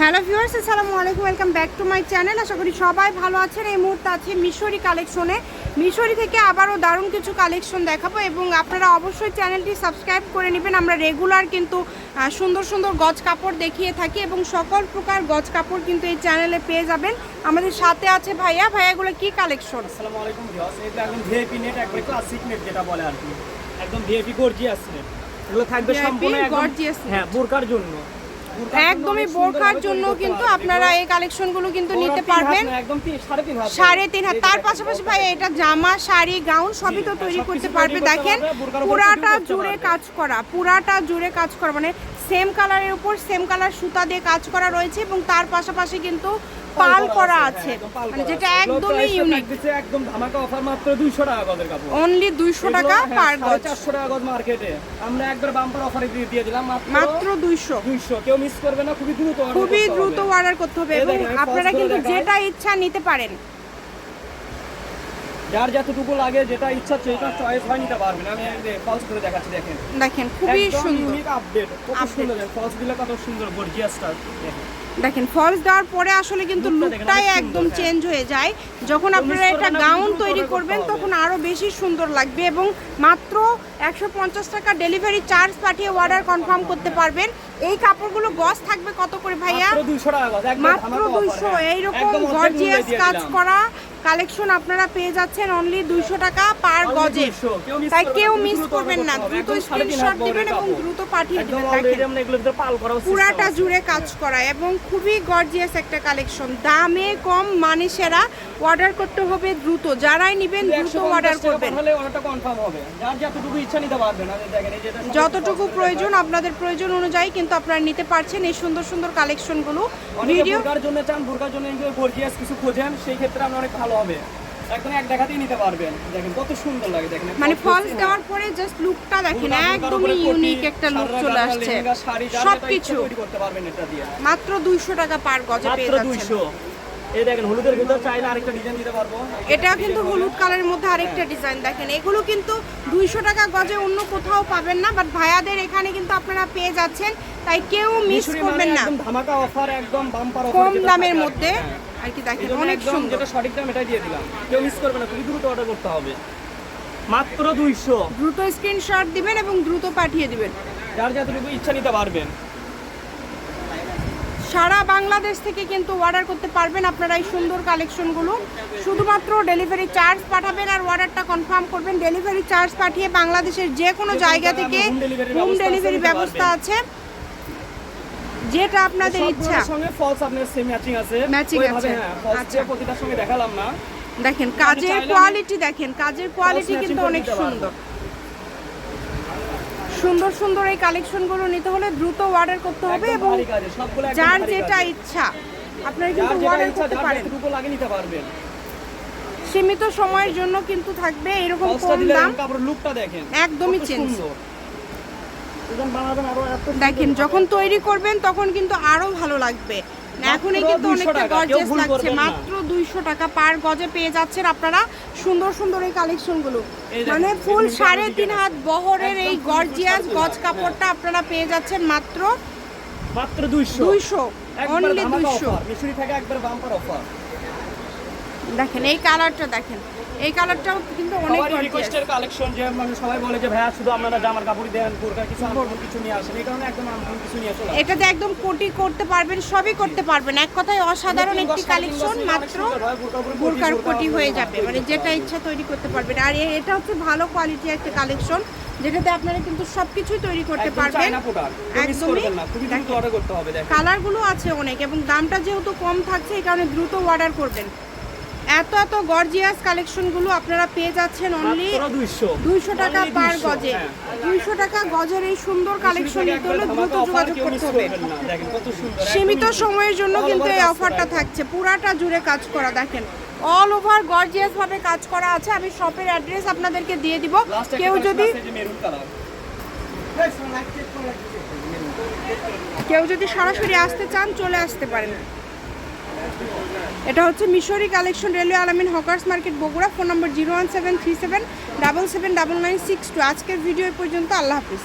Hello viewers আসসালামু আলাইকুম welcome back to my channel. আশা করি সবাই ভালো আছেন। এই মুহূর্তে আছে মিশরি কালেকশনে। মিশরি থেকে আবারও দারুণ কিছু কালেকশন দেখাবো এবং আপনারা অবশ্যই চ্যানেলটি সাবস্ক্রাইব করে নেবেন। আমরা রেগুলার কিন্তু সুন্দর সুন্দর গজ কাপড় দেখিয়ে থাকি এবং সকল প্রকার গজ কাপড় কিন্তু এই চ্যানেলে পেয়ে যাবেন। আমাদের সাথে আছে ভাইয়া। ভাইয়াগুলো কি কালেকশন? আসসালামু আলাইকুম ভিউয়ার্স এটা একদম ভিআইপি নেট একবার ক্লাসিক নেট যেটা বলে আর কি। একদম ভিআইপি গর্জিয়াস নেট এগুলো থাকবে সম্পূর্ণ একদম হ্যাঁ বোরকার জন্য। একদমই বোরখার জন্য কিন্তু আপনারা এই কালেকশনগুলো কিন্তু নিতে পারবেন। সাড়ে তিন হাত তার পাশাপাশি ভাই এটা জামা শাড়ি গাউন সবই তো তৈরি করতে পারবে। দেখেন পুরাটা জুড়ে কাজ করা পুরাটা জুড়ে কাজ করা। মানে সেম কালারের উপর সেম কালার সুতা দিয়ে কাজ করা রয়েছে এবং তার পাশাপাশি কিন্তু পাল করা আছে। হ্যাঁ, মানে যেটা একদমই ইউনিক একদম ধামাকা অফার মাত্র 200 টাকা গজের কাপড়। অনলি দুইশো এগুলো, টাকা হ্যাঁ, পার গজ। চারশো টাকা গজ মার্কেটে আমরা একবার বাম্পার অফারে দিয়ে দিয়ে দিলাম মাত্র মাত্র দুইশো। 200 কেউ মিস করবে না খুবই দ্রুত খুবই দ্রুত অর্ডার করতে হবে এবং আপনারা কিন্তু যেটা ইচ্ছা নিতে পারেন। যার যতটুকু লাগে যেটা ইচ্ছা সেটা চয়েস হয় নিতে পারবেন। আমি ফলস করে দেখাচ্ছি দেখেন। দেখেন খুবই সুন্দর। আপডেট কত সুন্দর ফলস দিলে কত সুন্দর গর্জিয়াসটা দেখেন। দেখেন ফলস দেওয়ার পরে আসলে কিন্তু লুকটাই একদম হ্যাঁ। চেঞ্জ হয়ে যায়। যখন কেউ আপনারা এটা গাউন তৈরি করবেন তখন আরও বেশি সুন্দর লাগবে এবং মাত্র একশো পঞ্চাশ টাকা ডেলিভারি চার্জ পাঠিয়ে অর্ডার কনফার্ম করতে পারবেন। এই কাপড়গুলো গস থাকবে কত করে ভাইয়া? মাত্র 200 টাকা গজ একদম মাত্র ধামাকা offer, দুইশো হ্যাঁ। এইরকম গর্জিয়াস কাজ করা কালেকশন আপনারা পেয়ে যাচ্ছেন অনলি দুইশো টাকা পার গজে। 200, কেউ তাই কেউ মিস করবেন না। দ্রুত স্ক্রিনশট দিবেন এবং দ্রুত পাঠিয়ে দিবেন। আমরা পুরাটা জুড়ে কাজ করা এবং খুবই গর্জিয়াস একটা কালেকশন দামে কম মানে সেরা। অর্ডার করতে হবে দ্রুত। যারাই নেবেন দ্রুত অর্ডার করবেন। যতটুকু প্রয়োজন আপনাদের প্রয়োজন অনুযায়ী কিন্তু আপনারা নিতে পারছেন এই সুন্দর সুন্দর কালেকশনগুলো ভিডিও জন্য চান বোরকার জন্য গর্জিয়াস কিছু খোঁজেন। সেই ক্ষেত্রে আপনার অনেক ভালো হবে। একদম এক দেখাতেই নিতে পারবেন। দেখেন কত সুন্দর লাগে দেখেন মানে ফলস দেওয়ার পরে জাস্ট লুকটা দেখেন একদমই ইউনিক একটা লুক চলে আসছে। সবকিছু। তৈরি করতে পারবেন এটা দিয়ে। মাত্র দুইশো টাকা পার গজে পেয়ে মাত্র যাচ্ছেন। 200 এই দেখেন হলুদের ভিতর চাইলে আরেকটা ডিজাইন দিতে পারব। এটা কিন্তু হলুদ কালারের মধ্যে আরেকটা ডিজাইন দেখেন। এগুলো কিন্তু দুইশো টাকা গজে অন্য কোথাও পাবেন না বাট ভাইয়াদের এখানে কিন্তু আপনারা পেয়ে যাচ্ছেন। তাই কেউ মিস করবেন না। একদম ধামাকা অফার একদম বাম্পার অফার কম দামের মধ্যে। আর কি দেখেন অনেক সুন্দর। যেটা সঠিক দাম এটাই দিয়ে দিলাম। কেউ মিস করবে না খুবই দ্রুত অর্ডার করতে হবে। মাত্র 200 দ্রুত স্ক্রিনশট দিবেন এবং দ্রুত পাঠিয়ে দিবেন। যার যতটুকু ইচ্ছা নিতে পারবেন। সারা বাংলাদেশ থেকে কিন্তু অর্ডার করতে পারবেন আপনারা এই সুন্দর কালেকশনগুলো শুধুমাত্র ডেলিভারি চার্জ পাঠাবেন আর অর্ডারটা কনফার্ম করবেন। ডেলিভারি চার্জ পাঠিয়ে বাংলাদেশের যে কোনো জায়গা থেকে হোম ডেলিভারি ব্যবস্থা আছে। যেটা আপনাদের ইচ্ছা। সঙ্গে ফলস আপনার সেম ম্যাচিং আছে। ওইভাবে আছে। হ্যাঁ ফলস আচ্ছা। প্রতিটার সঙ্গে দেখালাম না। দেখেন কাজের কোয়ালিটি দেখেন কাজের কোয়ালিটি কিন্তু অনেক সুন্দর। সুন্দর সুন্দর এই কালেকশনগুলো নিতে হলে দ্রুত অর্ডার করতে হবে এবং যার যেটা ইচ্ছা আপনারা কিন্তু অর্ডার করতে পারেন। যতটুকু লাগে নিতে পারবেন। সীমিত সময়ের জন্য কিন্তু থাকবে এরকম কম দাম। লুকটা দেখেন একদমই চেঞ্জ সুন্দর। দুজন বানাবেন আরও এত সুন্দর দেখেন যখন তৈরি করবেন তখন কিন্তু আরও ভালো লাগবে। এখনই কিন্তু অনেকটা ভুল লাগছে। মাত্র দুইশো টাকা পার গজে পেয়ে যাচ্ছেন আপনারা সুন্দর সুন্দর এই কালেকশনগুলো। মানে ফুল সাড়ে তিন হাত বহরের এই গর্জিয়াস গজ কাপড়টা আপনারা পেয়ে যাচ্ছেন মাত্র মাত্র 200 দুইশো অনলি দুইশো। মিশরি থেকে একবার বাম্পার অফার দেখেন এই কালারটা দেখেন। এই কালারটাও কিন্তু অনেক রিকোয়েস্টের কালেকশন যে মানে সবাই বলে যে ভাইয়া শুধু আপনারা জামার কাপড় দেন বোরকা কিছু আনকমন কিছু নিয়ে আসেন। এই কারণে একদম আনকমন কিছু নিয়ে চলে। এটাতে একদম কোটি করতে পারবেন সবই করতে পারবেন। এক কথায় অসাধারণ একটি কালেকশন মাত্র বোরকার কোটি, হয়ে যাবে। মানে যেটা ইচ্ছা তৈরি করতে পারবেন। আর এটা হচ্ছে ভালো কোয়ালিটি একটা কালেকশন যেটাতে আপনারা কিন্তু সবকিছুই তৈরি করতে পারবেন। একদমই কালারগুলো আছে অনেক এবং দামটা যেহেতু কম থাকছে এই কারণে দ্রুত অর্ডার করবেন। এত এত গর্জিয়াস কালেকশনগুলো আপনারা পেয়ে যাচ্ছেন অনলি দুইশো। টাকা পার গজে। হ্যাঁ। দুইশো টাকা গজের এই সুন্দর কালেকশন নিতে হলে দ্রুত যোগাযোগ করতে হবে। সীমিত সময়ের জন্য কিন্তু এই অফারটা থাকছে। পুরাটা জুড়ে কাজ করা দেখেন। অল ওভার গর্জিয়াস ভাবে কাজ করা আছে। আমি শপের অ্যাড্রেস আপনাদেরকে দিয়ে দিব। কেউ যদি কেউ যদি সরাসরি আসতে চান চলে আসতে পারেন। এটা হচ্ছে Mishri collection, railway Alamin hawkers market Bogura, phone number zero one seven three seven, double seven, double nine six two. আজকের ভিডিও পর্যন্ত, আল্লাহ হাফিজ।